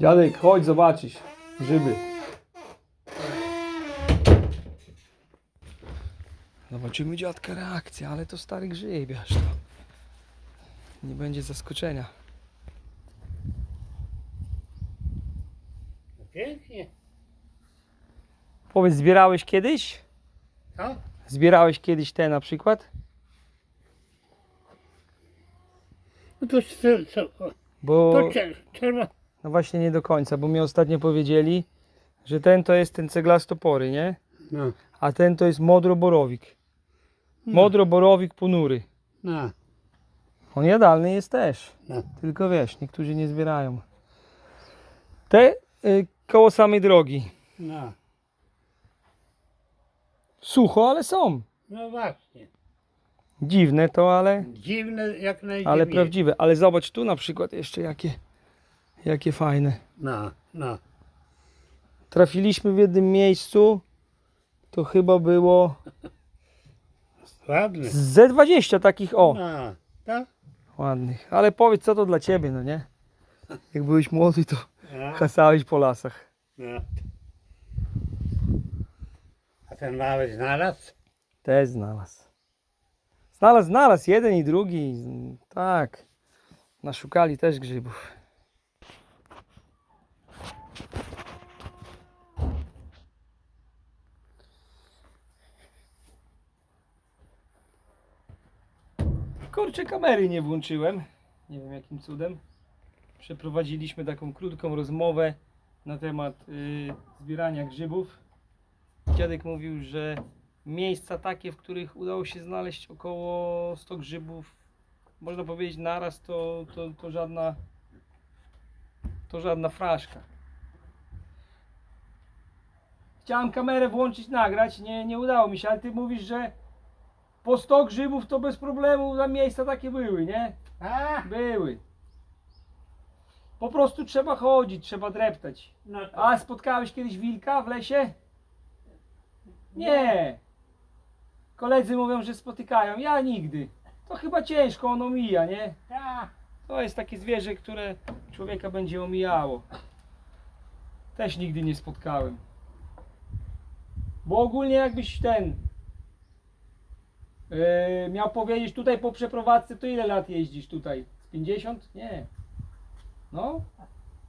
Dziadek, chodź zobaczysz. Grzyby. Zobaczymy dziadka reakcję, ale to stary grzybiarz to. Nie będzie zaskoczenia. No pięknie. Powiedz, zbierałeś kiedyś? Co? Zbierałeś kiedyś te na przykład? No to co? co? Bo To trzeba. No właśnie nie do końca, bo mi ostatnio powiedzieli, że ten to jest ten ceglastopory, nie? No, A ten to jest modroborowik. Modroborowik ponury. no, On jadalny jest też. no. Tylko wiesz, niektórzy nie zbierają. Te y, koło samej drogi. No, Sucho, ale są. no właśnie. Dziwne to, ale, Dziwne jak najdziwniej. ale prawdziwe. Ale zobacz tu na przykład jeszcze jakie, jakie fajne. No, no. Trafiliśmy w jednym miejscu. To chyba było Ładne. z 20 takich o No, tak? ładnych. Ale powiedz co to dla ciebie, no nie? Jak byłeś młody to No, hasałeś po lasach. no. A ten mały znalazł? Też znalazł. Znalazł, znalazł jeden i drugi. Tak. Naszukali też grzybów. Kurczę, kamery nie włączyłem. Nie wiem jakim cudem. Przeprowadziliśmy taką krótką rozmowę na temat y, zbierania grzybów. Dziadek mówił, że miejsca takie, w których udało się znaleźć około 100 grzybów, można powiedzieć naraz, to, to, to żadna to żadna fraszka. Chciałem kamerę włączyć, nagrać, nie, nie udało mi się, ale ty mówisz, że po 100 grzybów to bez problemu tam miejsca takie były, nie? A, Były. Po prostu trzeba chodzić, trzeba dreptać. no to. A spotkałeś kiedyś wilka w lesie? Nie. Koledzy mówią, że spotykają. Ja nigdy. To chyba ciężko, on omija, nie? Tak. To jest takie zwierzę, które człowieka będzie omijało. Też nigdy nie spotkałem. Bo ogólnie jakbyś ten yy, miał powiedzieć tutaj po przeprowadzce, to ile lat jeździsz tutaj? Z 50? Nie. No,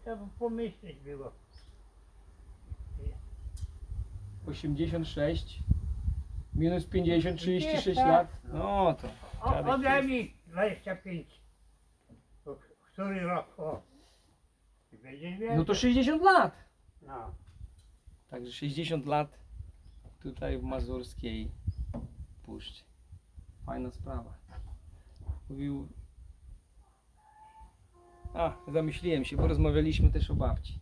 Trzeba pomyśleć było. 86 minus 50, 36 Nie, tak. lat. No to. O, dziadek ode jest. mnie 25. To Który rok? O. I Będziesz wiedział. No to 60 lat. No. Także 60 lat tutaj w Mazurskiej Puszczy. Fajna sprawa. Mówił. A, zamyśliłem się, bo rozmawialiśmy też o babci.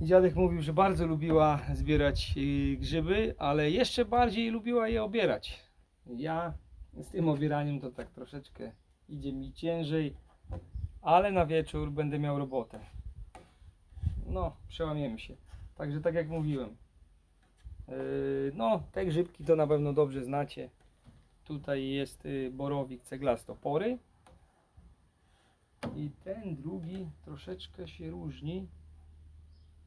Dziadek mówił, że bardzo lubiła zbierać y, grzyby, ale jeszcze bardziej lubiła je obierać. Ja z tym obieraniem to tak troszeczkę idzie mi ciężej, ale na wieczór będę miał robotę. No, przełamiemy się. Także tak jak mówiłem. Yy, no, te grzybki to na pewno dobrze znacie. Tutaj jest y, borowik ceglastopory. I ten drugi troszeczkę się różni,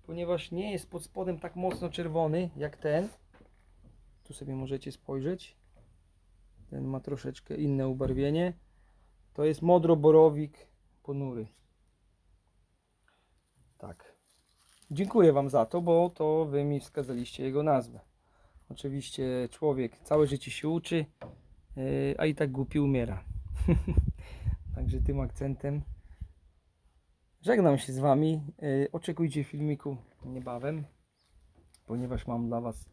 ponieważ nie jest pod spodem tak mocno czerwony jak ten. Tu sobie możecie spojrzeć. Ten ma troszeczkę inne ubarwienie. To jest modroborowik ponury. Tak. Dziękuję Wam za to, bo to Wy mi wskazaliście jego nazwę. Oczywiście człowiek całe życie się uczy, yy, a i tak głupi umiera. Także tym akcentem żegnam się z Wami. Yy, Oczekujcie filmiku niebawem, ponieważ mam dla Was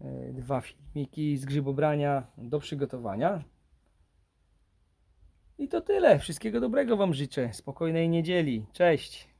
yy, dwa filmiki z grzybobrania do przygotowania. I to tyle. Wszystkiego dobrego Wam życzę. Spokojnej niedzieli. Cześć.